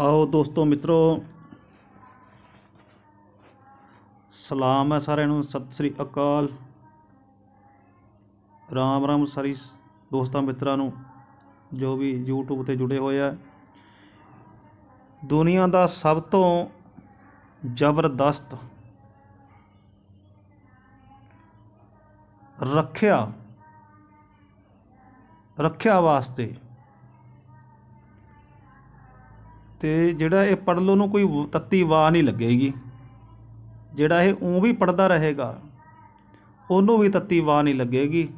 ਆਓ ਦੋਸਤੋ, ਮਿੱਤਰੋ। ਸਲਾਮ ਹੈ ਸਾਰਿਆਂ ਨੂੰ। ਸਤਿ ਸ੍ਰੀ ਅਕਾਲ। ਰਾਮ ਰਾਮ ਸਾਰੀ ਦੋਸਤਾਂ, ਮਿੱਤਰਾਂ ਨੂੰ, ਜੋ ਵੀ YouTube ਤੇ ਜੁੜੇ ਹੋਏ ਆ। ਦੁਨੀਆ ਦਾ ਸਭ ਤੋਂ ਜ਼ਬਰਦਸਤ ਰੱਖਿਆ ਰੱਖਿਆ ਵਾਸਤੇ ਤੇ ਜਿਹੜਾ ਇਹ ਪੜ੍ਹ ਲਓ ਨੂੰ ਕੋਈ ਤੱਤੀ ਵਾਹ ਨਹੀਂ ਲੱਗੇਗੀ। ਜਿਹੜਾ ਇਹ ਉਂ ਵੀ ਪੜਦਾ ਰਹੇਗਾ, ਉਹਨੂੰ ਵੀ ਤੱਤੀ ਵਾਹ ਨਹੀਂ ਲੱਗੇਗੀ।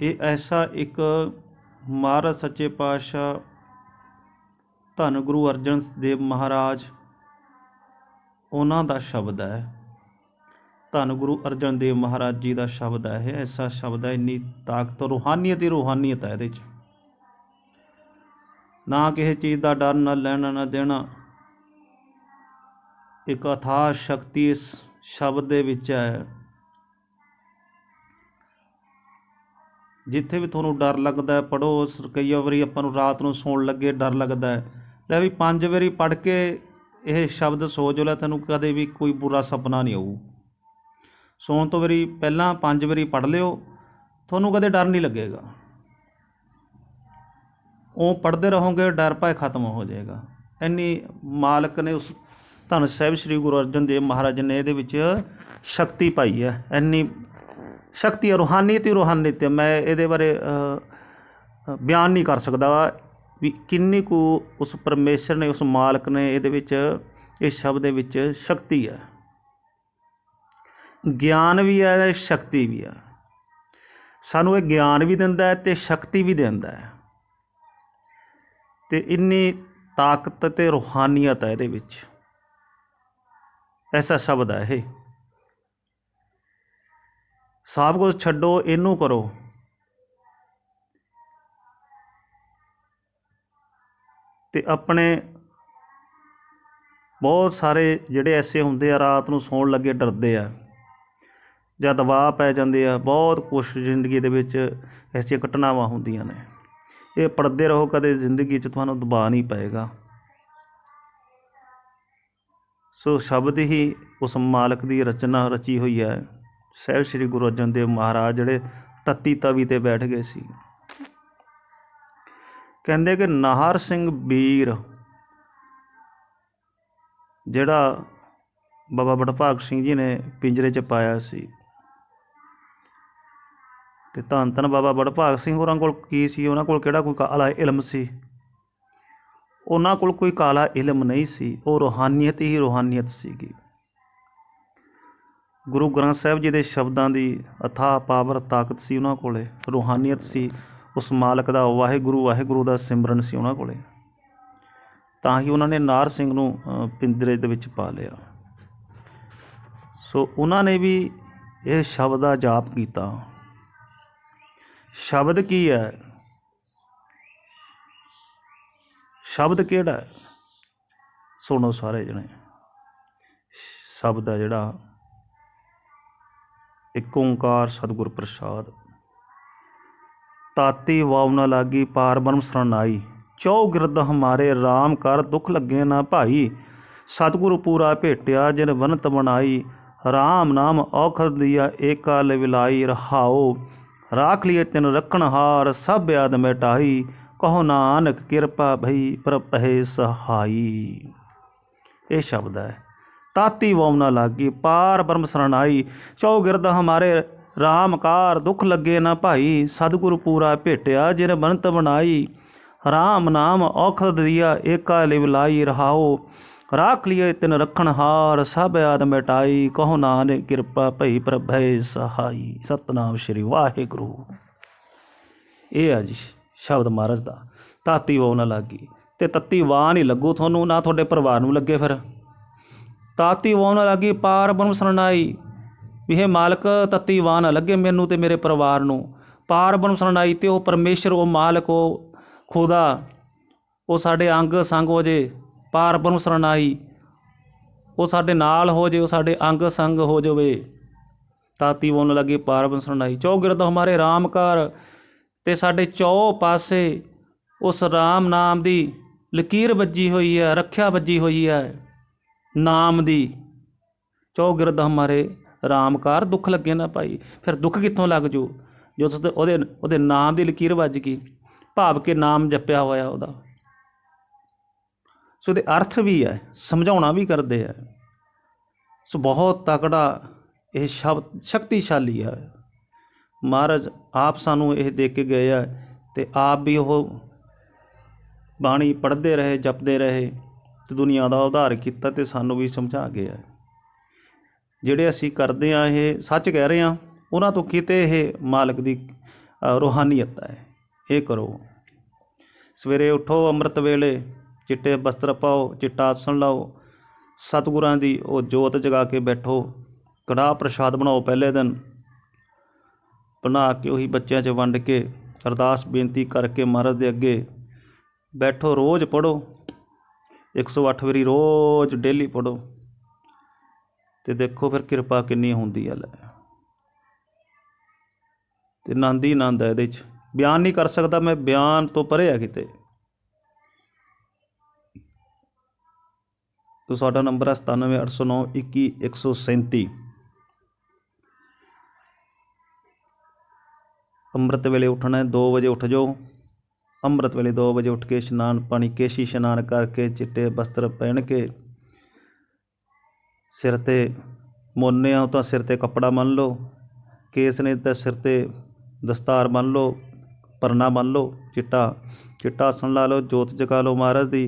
ਇਹ ਐਸਾ ਇੱਕ ਮਹਾਰਾਜ ਸੱਚੇ ਪਾਤਸ਼ਾਹ ਧੰਨ ਗੁਰੂ ਅਰਜਨ ਦੇਵ ਮਹਾਰਾਜ ਉਹਨਾਂ ਦਾ ਸ਼ਬਦ ਹੈ। ਧੰਨ ਗੁਰੂ ਅਰਜਨ ਦੇਵ ਮਹਾਰਾਜ ਜੀ ਦਾ ਸ਼ਬਦ ਹੈ। ਇਹ ਐਸਾ ਸ਼ਬਦ ਹੈ, ਇੰਨੀ ਤਾਕਤ ਰੂਹਾਨੀਅਤ ਹੀ ਰੂਹਾਨੀਅਤ ਹੈ ਇਹਦੇ 'ਚ। ਨਾ ਕਿਸੇ ਚੀਜ਼ ਦਾ ਡਰ, ਨਾ ਲੈਣਾ, ਨਾ ਦੇਣਾ। ਇੱਕ ਅਥਾਹ ਸ਼ਕਤੀ ਇਸ ਸ਼ਬਦ ਦੇ ਵਿੱਚ ਹੈ। ਜਿੱਥੇ ਵੀ ਤੁਹਾਨੂੰ ਡਰ ਲੱਗਦਾ ਹੈ ਪੜੋ ਕਈ ਵਾਰੀ ਆਪਾਂ ਨੂੰ ਰਾਤ ਨੂੰ ਸੌਣ ਲੱਗੇ ਡਰ ਲੱਗਦਾ ਹੈ। ਲੈ ਵੀ ਪੰਜ ਵਾਰੀ ਪੜ ਕੇ ਇਹ ਸ਼ਬਦ ਸੋਚ ਲੈ ਤੈਨੂੰ ਕਦੇ ਵੀ ਕੋਈ ਬੁਰਾ ਸੁਪਨਾ ਨਹੀਂ ਆਊ। ਸੌਣ ਤੋਂ ਵਾਰੀ ਪਹਿਲਾਂ ਪੰਜ ਵਾਰੀ ਪੜ ਲਿਓ। ਤੁਹਾਨੂੰ ਕਦੇ ਡਰ ਨਹੀਂ ਲੱਗੇਗਾ। ਉਹ ਪੜਦੇ ਰਹੋਗੇ, ਡਰ ਭਾਏ ਖਤਮ ਹੋ ਜਾਏਗਾ। ਇੰਨੀ ਮਾਲਕ ਨੇ ਉਸ ਧੰਨ ਸਾਹਿਬ ਸ੍ਰੀ ਗੁਰੂ ਅਰਜਨ ਦੇਵ ਮਹਾਰਾਜ ਨੇ ਇਹਦੇ ਵਿੱਚ ਸ਼ਕਤੀ ਪਾਈ ਹੈ। ਇੰਨੀ ਸ਼ਕਤੀ ਹੈ ਰੂਹਾਨੀਅਤ ਹੀ ਰੂਹਾਨੀਅਤ ਹੈ ਮੈਂ ਇਹਦੇ ਬਾਰੇ ਬਿਆਨ ਨਹੀਂ ਕਰ ਸਕਦਾ ਵੀ ਕਿੰਨੀ ਕੁ ਉਸ ਪਰਮੇਸ਼ਰ ਨੇ, ਉਸ ਮਾਲਕ ਨੇ ਇਹਦੇ ਵਿੱਚ ਇਸ ਸ਼ਬਦ ਦੇ ਵਿੱਚ ਸ਼ਕਤੀ ਹੈ। ਗਿਆਨ ਵੀ ਹੈ ਸ਼ਕਤੀ ਵੀ ਹੈ। ਸਾਨੂੰ ਇਹ ਗਿਆਨ ਵੀ ਦਿੰਦਾ ਹੈ ਤੇ ਸ਼ਕਤੀ ਵੀ ਦਿੰਦਾ ਹੈ। ਤੇ ਇੰਨੀ ਤਾਕਤ ਤੇ ਰੂਹਾਨੀਅਤ ਹੈ ਇਹਦੇ ਵਿੱਚ। ਐਸਾ ਸ਼ਬਦ ਹੈ ਇਹ। ਸਭ ਕੁਝ ਛੱਡੋ, ਇਹਨੂੰ ਕਰੋ। ਤੇ ਆਪਣੇ ਬਹੁਤ ਸਾਰੇ ਜਿਹੜੇ ਐਸੇ ਹੁੰਦੇ ਆ, ਰਾਤ ਨੂੰ ਸੌਣ ਲੱਗੇ ਡਰਦੇ ਆ, ਜਾਂ ਦਬਾਅ ਪੈ ਜਾਂਦੇ ਆ, ਬਹੁਤ ਕੁਛ ਜ਼ਿੰਦਗੀ ਦੇ ਵਿੱਚ ਐਸੀਆਂ ਘਟਨਾਵਾਂ ਹੁੰਦੀਆਂ ਨੇ। ਇਹ ਪੜ੍ਹਦੇ ਰਹੋ, ਕਦੇ ਜ਼ਿੰਦਗੀ 'ਚ ਤੁਹਾਨੂੰ ਦਬਾਅ ਨਹੀਂ ਪਏਗਾ। ਸੋ ਸ਼ਬਦ ਹੀ ਉਸ ਮਾਲਕ ਦੀ ਰਚਨਾ ਰਚੀ ਹੋਈ ਹੈ। ਸਾਹਿਬ ਸ੍ਰੀ ਗੁਰੂ ਅਰਜਨ ਦੇਵ ਮਹਾਰਾਜ ਜਿਹੜੇ ਤੱਤੀ ਤਵੀ ਤੇ ਬੈਠ ਗਏ ਸੀ। ਕਹਿੰਦੇ ਕਿ ਨਾਹਰ ਸਿੰਘ ਵੀਰ ਜਿਹੜਾ ਬਾਬਾ ਬੜਭਾਗ ਸਿੰਘ ਜੀ ਨੇ ਪਿੰਜਰੇ 'ਚ ਪਾਇਆ ਸੀ ਤੇ ਧੰਨ ਧੰਨ ਬਾਬਾ ਬੜਭਾਗ ਸਿੰਘ ਹੋਰਾਂ ਕੋਲ ਕੀ ਸੀ? ਉਹਨਾਂ ਕੋਲ ਕਿਹੜਾ ਕੋਈ ਕਾਲਾ ਇਲਮ ਸੀ? ਉਹਨਾਂ ਕੋਲ ਕੋਈ ਕਾਲਾ ਇਲਮ ਨਹੀਂ ਸੀ। ਉਹ ਰੂਹਾਨੀਅਤ ਹੀ ਰੂਹਾਨੀਅਤ ਸੀਗੀ। ਗੁਰੂ ਗ੍ਰੰਥ ਸਾਹਿਬ ਜੀ ਦੇ ਸ਼ਬਦਾਂ ਦੀ ਅਥਾ ਪਾਵਰ ਤਾਕਤ ਸੀ ਉਹਨਾਂ ਕੋਲੇ। ਰੂਹਾਨੀਅਤ ਸੀ। ਉਸ ਮਾਲਕ ਦਾ ਵਾਹਿਗੁਰੂ ਵਾਹਿਗੁਰੂ ਦਾ ਸਿਮਰਨ ਸੀ ਉਹਨਾਂ ਕੋਲੇ। ਤਾਂ ਹੀ ਉਹਨਾਂ ਨੇ ਨਾਰ ਸਿੰਘ ਨੂੰ ਅ, ਦੇ ਵਿੱਚ ਪਾ ਲਿਆ। ਸੋ ਉਹਨਾਂ ਨੇ ਵੀ ਇਹ ਸ਼ਬਦ ਦਾ ਜਾਪ ਕੀਤਾ। ਸ਼ਬਦ ਕੀ ਹੈ? ਸ਼ਬਦ ਕਿਹੜਾ ਹੈ? ਸੁਣੋ ਸਾਰੇ ਜਣੇ। ਸ਼ਬਦ ਹੈ ਜਿਹੜਾ ਇੱਕ ਓੰਕਾਰ ਸਤਿਗੁਰ ਪ੍ਰਸਾਦ। ਤਾਤੀ ਵਾਵ ਨਾ ਲਾਗੀ ਪਾਰ ਬ੍ਰਹਮ ਸਰਨਾਈ ਚੌ ਗਿਰਦ ਹਮਾਰੇ RAM ਕਰ ਦੁੱਖ ਲੱਗੇ ਨਾ ਭਾਈ। ਸਤਿਗੁਰ ਪੂਰਾ ਭੇਟਿਆ ਜਿਨ ਬਨਤ ਬਣਾਈ। RAM ਨਾਮ ਔਖਦ ਦਿਆ ਏਕਾ ਲਵਿਲਾਈ ਰਹਾਓ। ਰਾਖ ਲਿਏ ਤਿਨ ਰਖਣ ਹਾਰ, ਸਭ ਆਦ ਮਿਟਾਈ ਕਹੋ ਨਾਨਕ ਕਿਰਪਾ ਭਈ ਪ੍ਰਪਹਿ ਸਹਾਈ। ਇਹ ਸ਼ਬਦ ਹੈ। ਤਾਤੀ ਵਾਉ ਨਾ ਲਾਗੀ, ਪਾਰ ਬ੍ਰਹਮ ਸਰਣਾਈ। ਚੌ ਗਿਰਦ ਹਮਾਰੇ ਰਾਮਕਾਰ ਦੁਖ ਲੱਗੇ ਨਾ ਭਾਈ। ਸਤਿਗੁਰੂ ਪੂਰਾ ਭੇਟਿਆ, ਜਿਨ ਬਨਤ ਬਣਾਈ। ਰਾਮ ਨਾਮ ਔਖਦ ਦਿਆ, ਏਕਾ ਲਿਵਲਾਈ ਰਹਾਓ। ਰਾਖ ਲਿਏ ਤਿਨ ਰਖਣ ਹਾਰ, ਸਭ ਆਦ ਮਿਟਾਈ ਕਹੋ ਨਾਨਕ ਕਿਰਪਾ ਭਈ ਪ੍ਰਭੈ ਸਹਾਈ। ਸਤਨਾਮ ਸ੍ਰੀ ਵਾਹਿਗੁਰੂ। ਇਹ ਆ ਜੀ ਸ਼ਬਦ ਮਹਾਰਾਜ ਦਾ। ਤਾਤੀ ਵਾਹ ਨਾ ਲੱਗੀ। ਤੇ ਤੱਤੀ ਵਾਹ ਨਹੀਂ ਲੱਗੂ ਤੁਹਾਨੂੰ, ਨਾ ਤੁਹਾਡੇ ਪਰਿਵਾਰ ਨੂੰ ਲੱਗੇ ਫਿਰ। ਤਾਤੀ ਵਾਹ ਨਾ ਲੱਗੀ, ਪਾਰ ਬ੍ਰਹਮ ਸਰਣਾਈ। ਵੀ ਇਹ ਮਾਲਕ, ਤੱਤੀ ਵਾਹ ਨਾ ਲੱਗੇ ਮੈਨੂੰ ਤੇ ਮੇਰੇ ਪਰਿਵਾਰ ਨੂੰ। ਪਾਰ ਬ੍ਰਹਮ ਸਰਣਾਈ ਤੇ ਉਹ ਪਰਮੇਸ਼ਰ, ਉਹ ਮਾਲਕ, ਉਹ ਖੁਦਾ, ਉਹ ਸਾਡੇ ਅੰਗ ਸੰਗ ਹੋ ਜੇ। ਪਾਰ ਬ੍ਰਹਮ ਸਰਣਾਈ ਉਹ ਸਾਡੇ ਨਾਲ ਹੋ ਜੇ, ਉਹ ਸਾਡੇ ਅੰਗ ਸੰਗ ਹੋ ਜਾਵੇ, ਤਾਤੀ ਬੋਲਣ ਲੱਗੇ ਪਾਰ ਸਰਨਾਈ ਸਰਣਾਈ ਚੌਗਿਰਦ ਹਮਾਰੇ ਰਾਮਕਾਰ ਤੇ ਸਾਡੇ ਚੌ ਪਾਸੇ ਉਸ ਰਾਮ ਨਾਮ ਦੀ ਲਕੀਰ ਵੱਜੀ ਹੋਈ ਹੈ, ਰੱਖਿਆ ਵੱਜੀ ਹੋਈ ਹੈ, ਨਾਮ ਦੀ। ਚੌਗਿਰਦ ਹਮਾਰੇ ਰਾਮਕਾਰ ਦੁੱਖ ਲੱਗੇ ਨਾ ਭਾਈ। ਫਿਰ ਦੁੱਖ ਕਿੱਥੋਂ ਲੱਗ ਜੂ? ਜੋ ਉਹਦੇ ਉਹਦੇ ਨਾਮ ਦੀ ਲਕੀਰ ਵੱਜ ਗਈ। ਭਾਵ ਕੇ ਨਾਮ ਜਪਿਆ ਹੋਇਆ ਉਹਦਾ। ਸੋ ਇਹਦੇ ਅਰਥ ਵੀ ਹੈ ਸਮਝਾਉਣਾ ਵੀ ਕਰਦੇ ਆ ਸੋ ਬਹੁਤ ਤਕੜਾ ਇਹ ਸ਼ਬਦ ਸ਼ਕਤੀਸ਼ਾਲੀ ਆ ਮਹਾਰਾਜ ਆਪ ਸਾਨੂੰ ਇਹ ਦੇ ਕੇ ਗਏ ਆ ਤੇ ਆਪ ਵੀ ਉਹ ਬਾਣੀ ਪੜ੍ਹਦੇ ਰਹੇ ਜਪਦੇ ਰਹੇ ਤੇ ਦੁਨੀਆ ਦਾ ਉਧਾਰ ਕੀਤਾ ਤੇ ਸਾਨੂੰ ਵੀ ਸਮਝਾ ਗਿਆ ਜਿਹੜੇ ਅਸੀਂ ਕਰਦੇ ਆ ਇਹ ਸੱਚ ਕਹਿ ਰਹੇ ਆ ਉਹਨਾਂ ਤੋਂ ਕਿਤੇ ਇਹ ਮਾਲਕ ਦੀ ਅ, ਰੂਹਾਨੀਅਤ ਹੈ। ਇਹ ਕਰੋ। ਸਵੇਰੇ ਉਠੋ ਅੰਮ੍ਰਿਤ ਵੇਲੇ ਚਿੱਟੇ ਵਸਤਰ ਪਾਓ, ਚਿੱਟਾ ਆਸਣ ਲਾਓ। ਸਤਿਗੁਰਾਂ ਦੀ ਉਹ ਜੋਤ ਜਗਾ ਕੇ ਬੈਠੋ। ਕੜਾਹ ਪ੍ਰਸ਼ਾਦ ਬਣਾਓ ਪਹਿਲੇ ਦਿਨ। ਬਣਾ ਕੇ ਉਹੀ ਬੱਚਿਆਂ 'ਚ ਵੰਡ ਕੇ, ਅਰਦਾਸ ਬੇਨਤੀ ਕਰਕੇ ਮਹਾਰਾਜ ਦੇ ਅੱਗੇ ਬੈਠੋ, ਰੋਜ਼ ਪੜੋ 108 ਵਾਰੀ ਰੋਜ਼ ਡੇਲੀ ਪੜੋ ਤੇ ਦੇਖੋ ਫਿਰ ਕਿਰਪਾ ਕਿੰਨੀ ਹੁੰਦੀ ਹੈ ਲੈ। ਤੇ ਆਨੰਦ ਹੀ ਆਨੰਦ ਹੈ ਇਹਦੇ 'ਚ। ਬਿਆਨ ਨਹੀਂ ਕਰ ਸਕਦਾ, ਮੈਂ ਬਿਆਨ ਤੋਂ ਪਰੇ ਆ ਕਿਤੇ। ਤੋ ਸਾਡਾ ਨੰਬਰ ਹੈ 97809 21137 ਅੰਮ੍ਰਿਤ ਵੇਲੇ ਉੱਠਣਾ ਹੈ 2 ਵਜੇ ਉੱਠ ਜਾਓ। ਅੰਮ੍ਰਿਤ ਵੇਲੇ 2 ਵਜੇ ਉੱਠ ਕੇ ਇਸ਼ਨਾਨ ਪਾਣੀ, ਕੇਸ਼ੀ ਇਸ਼ਨਾਨ ਕਰਕੇ ਚਿੱਟੇ ਵਸਤਰ ਪਹਿਨ ਕੇ ਸਿਰ ਤੇ ਮੋਨੇ ਆ ਤਾਂ ਸਿਰ ਤੇ ਕੱਪੜਾ ਮੰਨ ਲਓ। ਕੇਸ ਨੇ ਤਾਂ ਸਿਰ ਤੇ ਦਸਤਾਰ ਬੰਨ੍ਹ ਲਓ, ਪਰਨਾ ਮੰਨ ਲਓ, ਚਿੱਟਾ ਚਿੱਟਾ ਆਸਣ ਲਾ ਲਓ, ਜੋਤ ਜਗਾ ਲਓ ਮਹਾਰਾਜ ਦੀ।